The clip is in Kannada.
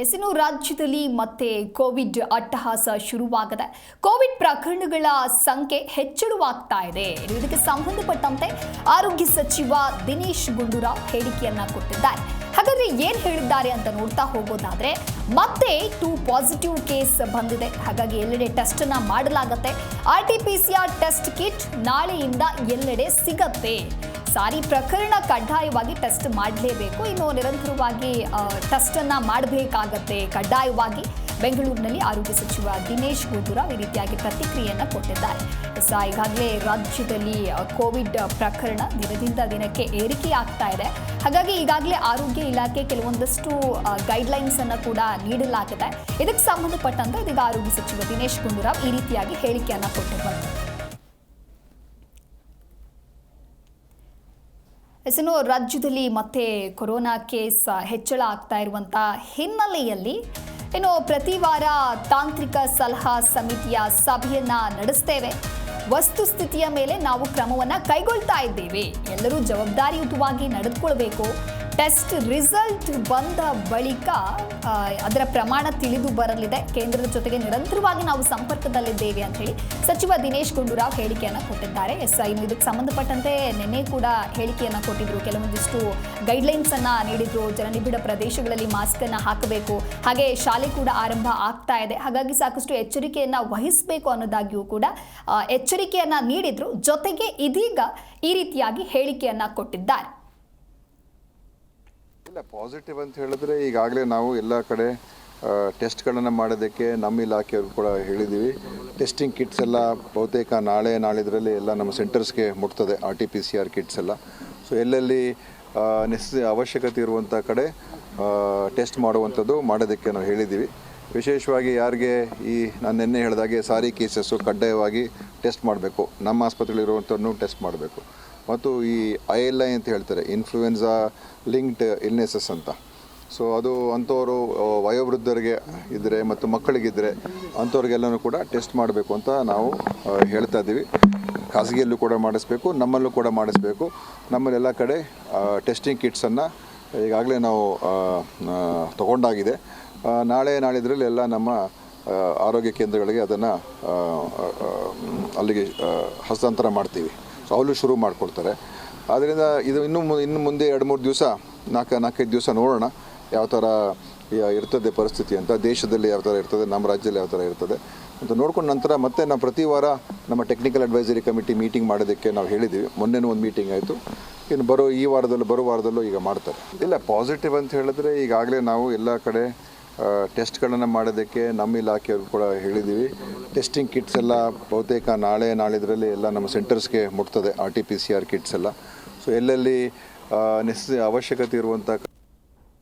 ಎಸಿನು ರಾಜ್ಯದಲ್ಲಿ ಮತ್ತೆ ಕೋವಿಡ್ ಅಟ್ಟಹಾಸ ಶುರುವಾಗಿದೆ, ಕೋವಿಡ್ ಪ್ರಕರಣಗಳ ಸಂಖ್ಯೆ ಹೆಚ್ಚಳವಾಗ್ತಾ ಇದೆ. ಇದಕ್ಕೆ ಸಂಬಂಧಪಟ್ಟಂತೆ ಆರೋಗ್ಯ ಸಚಿವ ದಿನೇಶ್ ಗುಂಡೂರಾವ್ ಹೇಳಿಕೆಯನ್ನ ಕೊಟ್ಟಿದ್ದಾರೆ. ಹಾಗಾದ್ರೆ ಏನ್ ಹೇಳಿದ್ದಾರೆ ಅಂತ ನೋಡ್ತಾ ಹೋಗೋದಾದ್ರೆ, ಮತ್ತೆ ಟೂ ಪಾಸಿಟಿವ್ ಕೇಸ್ ಬಂದಿದೆ. ಹಾಗಾಗಿ ಎಲ್ಲೆಡೆ ಟೆಸ್ಟ್ ಅನ್ನ ಮಾಡಲಾಗತ್ತೆ. R T P C R test kit ನಾಳೆಯಿಂದ ಎಲ್ಲೆಡೆ ಸಿಗತ್ತೆ. ಸಾರಿ ಪ್ರಕರಣ ಕಡ್ಡಾಯವಾಗಿ ಟೆಸ್ಟ್ ಮಾಡಲೇಬೇಕು. ಇನ್ನು ನಿರಂತರವಾಗಿ ಟೆಸ್ಟನ್ನು ಮಾಡಬೇಕಾಗತ್ತೆ. ಕಡ್ಡಾಯವಾಗಿ ಬೆಂಗಳೂರಿನಲ್ಲಿ ಆರೋಗ್ಯ ಸಚಿವ ದಿನೇಶ್ ಗುಂಡೂರಾವ್ ಈ ರೀತಿಯಾಗಿ ಪ್ರತಿಕ್ರಿಯೆಯನ್ನು ಕೊಟ್ಟಿದ್ದಾರೆ. ಸ, ಈಗಾಗಲೇ ರಾಜ್ಯದಲ್ಲಿ ಕೋವಿಡ್ ಪ್ರಕರಣ ದಿನದಿಂದ ದಿನಕ್ಕೆ ಏರಿಕೆ ಆಗ್ತಾ ಇದೆ. ಹಾಗಾಗಿ ಈಗಾಗಲೇ ಆರೋಗ್ಯ ಇಲಾಖೆ ಕೆಲವೊಂದಷ್ಟು ಗೈಡ್ಲೈನ್ಸ್ ಅನ್ನ ಕೂಡ ನೀಡಲಾಗಿದೆ. ಇದಕ್ಕೆ ಸಂಬಂಧಪಟ್ಟಂತೆ ಇದೀಗ ಆರೋಗ್ಯ ಸಚಿವ ದಿನೇಶ್ ಗುಂಡೂರಾವ್ ಈ ರೀತಿಯಾಗಿ ಹೇಳಿಕೆಯನ್ನ ಕೊಟ್ಟಿದ್ದಾರೆ. ಎಸನು ರಾಜ್ಯದಲ್ಲಿ ಮತ್ತೆ ಕೊರೋನಾ ಕೇಸ್ ಹೆಚ್ಚಳ ಆಗ್ತಾ ಇರುವಂತ ಹಿನ್ನೆಲೆಯಲ್ಲಿ ಏನು ಪ್ರತಿ ವಾರ ತಾಂತ್ರಿಕ ಸಲಹಾ ಸಮಿತಿಯ ಸಭೆಯನ್ನ ನಡೆಸ್ತೇವೆ. ವಸ್ತುಸ್ಥಿತಿಯ ಮೇಲೆ ನಾವು ಕ್ರಮವನ್ನ ಕೈಗೊಳ್ತಾ ಇದ್ದೇವೆ. ಎಲ್ಲರೂ ಜವಾಬ್ದಾರಿಯುತವಾಗಿ ನಡೆದುಕೊಳ್ಬೇಕು. ಟೆಸ್ಟ್ ರಿಸಲ್ಟ್ ಬಂದ ಬಳಿಕ ಅದರ ಪ್ರಮಾಣ ತಿಳಿದು ಬರಲಿದೆ. ಕೇಂದ್ರದ ಜೊತೆಗೆ ನಿರಂತರವಾಗಿ ನಾವು ಸಂಪರ್ಕದಲ್ಲಿದ್ದೇವೆ ಅಂತ ಹೇಳಿ ಸಚಿವ ದಿನೇಶ್ ಗುಂಡೂರಾವ್ ಹೇಳಿಕೆಯನ್ನು ಕೊಟ್ಟಿದ್ದಾರೆ. ಎಸ್ ಇನ್ನು ಇದಕ್ಕೆ ಸಂಬಂಧಪಟ್ಟಂತೆ ನಿನ್ನೆ ಕೂಡ ಹೇಳಿಕೆಯನ್ನು ಕೊಟ್ಟಿದ್ರು. ಕೆಲವೊಂದಿಷ್ಟು ಗೈಡ್ಲೈನ್ಸ್ ಅನ್ನ ನೀಡಿದ್ರು. ಜನನಿಬಿಡ ಪ್ರದೇಶಗಳಲ್ಲಿ ಮಾಸ್ಕ್ ಅನ್ನ ಹಾಕಬೇಕು. ಹಾಗೆ ಶಾಲೆ ಕೂಡ ಆರಂಭ ಆಗ್ತಾ ಇದೆ. ಹಾಗಾಗಿ ಸಾಕಷ್ಟು ಎಚ್ಚರಿಕೆಯನ್ನ ವಹಿಸಬೇಕು ಅನ್ನೋದಾಗಿಯೂ ಕೂಡ ಎಚ್ಚರಿಕೆಯನ್ನು ನೀಡಿದ್ರು. ಜೊತೆಗೆ ಇದೀಗ ಈ ರೀತಿಯಾಗಿ ಹೇಳಿಕೆಯನ್ನ ಕೊಟ್ಟಿದ್ದಾರೆ. ಇಲ್ಲ ಪಾಸಿಟಿವ್ ಅಂತ ಹೇಳಿದ್ರೆ ಈಗಾಗಲೇ ನಾವು ಎಲ್ಲ ಕಡೆ ಟೆಸ್ಟ್ಗಳನ್ನು ಮಾಡೋದಕ್ಕೆ ನಮ್ಮ ಇಲಾಖೆಯವರು ಕೂಡ ಹೇಳಿದ್ದೀವಿ ಟೆಸ್ಟಿಂಗ್ ಕಿಟ್ಸ್ ಎಲ್ಲ ಬಹುತೇಕ ನಾಳೆ, ನಾಳಿದ್ರಲ್ಲಿ ಎಲ್ಲ ನಮ್ಮ ಸೆಂಟರ್ಸ್ಗೆ ಮುಟ್ತದೆ R T P C R kits ಎಲ್ಲ. ಸೊ ಎಲ್ಲೆಲ್ಲಿ ನೆಸ್ ಅವಶ್ಯಕತೆ ಇರುವಂಥ ಕಡೆ ಟೆಸ್ಟ್ ಮಾಡುವಂಥದ್ದು ಮಾಡೋದಕ್ಕೆ ನಾವು ಹೇಳಿದ್ದೀವಿ ವಿಶೇಷವಾಗಿ ಯಾರಿಗೆ ಈ, ನಾನು ನಿನ್ನೆ ಹೇಳಿದಾಗೆ ಸಾರಿ ಕೇಸಸ್ಸು ಕಡ್ಡಾಯವಾಗಿ ಟೆಸ್ಟ್ ಮಾಡಬೇಕು. ನಮ್ಮ ಆಸ್ಪತ್ರೆಗಳಿರುವಂಥನ್ನು ಟೆಸ್ಟ್ ಮಾಡಬೇಕು. ಮತ್ತು ಈ ಐ ಎಲ್ ಐ ಅಂತ ಹೇಳ್ತಾರೆ ಇನ್ಫ್ಲೂಯೆನ್ಸಾ ಲಿಂಕ್ಡ್ ಇಲ್ನೆಸಸ್ ಅಂತ. ಸೊ ಅದು ಅಂಥವರು ವಯೋವೃದ್ಧರಿಗೆ ಇದ್ದರೆ ಮತ್ತು ಮಕ್ಕಳಿಗಿದ್ದರೆ ಅಂಥವ್ರಿಗೆಲ್ಲನೂ ಕೂಡ ಟೆಸ್ಟ್ ಮಾಡಬೇಕು ಅಂತ ನಾವು ಹೇಳ್ತಾ ಇದ್ದೀವಿ. ಖಾಸಗಿಯಲ್ಲೂ ಕೂಡ ಮಾಡಿಸ್ಬೇಕು, ನಮ್ಮಲ್ಲೂ ಕೂಡ ಮಾಡಿಸ್ಬೇಕು. ನಮ್ಮಲ್ಲೆಲ್ಲ ಕಡೆ ಟೆಸ್ಟಿಂಗ್ ಕಿಟ್ಸನ್ನು ಈಗಾಗಲೇ ನಾವು ತಗೊಂಡಾಗಿದೆ. ನಾಳೆ ನಾಳಿದ್ರಲ್ಲಿ ಎಲ್ಲ ನಮ್ಮ ಆರೋಗ್ಯ ಕೇಂದ್ರಗಳಿಗೆ ಅದನ್ನು ಅಲ್ಲಿಗೆ ಹಸ್ತಾಂತರ ಮಾಡ್ತೀವಿ. ಸೊ ಅಲ್ಲೂ ಶುರು ಮಾಡಿಕೊಡ್ತಾರೆ. ಆದ್ದರಿಂದ ಇದು ಇನ್ನೂ ಇನ್ನು ಮುಂದೆ ಎರಡು ಮೂರು ದಿವಸ, ನಾಲ್ಕು, ನಾಲ್ಕೈದು ದಿವಸ ನೋಡೋಣ ಯಾವ ಥರ ಇರ್ತದೆ ಪರಿಸ್ಥಿತಿ ಅಂತ. ದೇಶದಲ್ಲಿ ಯಾವ ಥರ ಇರ್ತದೆ, ನಮ್ಮ ರಾಜ್ಯದಲ್ಲಿ ಯಾವ ಥರ ಇರ್ತದೆ ಅಂತ ನೋಡ್ಕೊಂಡು ನಂತರ ಮತ್ತೆ ನಾವು ಪ್ರತಿ ವಾರ ನಮ್ಮ ಟೆಕ್ನಿಕಲ್ ಅಡ್ವೈಸರಿ ಕಮಿಟಿ ಮೀಟಿಂಗ್ ಮಾಡೋದಕ್ಕೆ ನಾವು ಹೇಳಿದ್ದೀವಿ. ಮೊನ್ನೆನೂ ಒಂದು ಮೀಟಿಂಗ್ ಆಯಿತು. ಇನ್ನು ಬರೋ, ಈ ವಾರದಲ್ಲೂ, ಬರೋ ವಾರದಲ್ಲೂ ಈಗ ಮಾಡ್ತಾರೆ. ಇಲ್ಲ ಪಾಸಿಟಿವ್ ಅಂತ ಹೇಳಿದ್ರೆ ಈಗಾಗಲೇ ನಾವು ಎಲ್ಲ ಕಡೆ ಟೆಸ್ಟ್ಗಳನ್ನು ಮಾಡೋದಕ್ಕೆ ನಮ್ಮ ಇಲಾಖೆಯವರು ಕೂಡ ಹೇಳಿದ್ದೀವಿ. ಟೆಸ್ಟಿಂಗ್ ಕಿಟ್ಸ್ ಎಲ್ಲ ಬಹುತೇಕ ನಾಳೆ, ನಾಳಿದ್ರಲ್ಲಿ ಎಲ್ಲ ನಮ್ಮ ಸೆಂಟರ್ಸ್ಗೆ ಮುಟ್ತದೆ, R T P C R kits ಎಲ್ಲ. ಸೊ ಎಲ್ಲೆಲ್ಲಿ ನೆಸ್ ಅವಶ್ಯಕತೆ ಇರುವಂಥ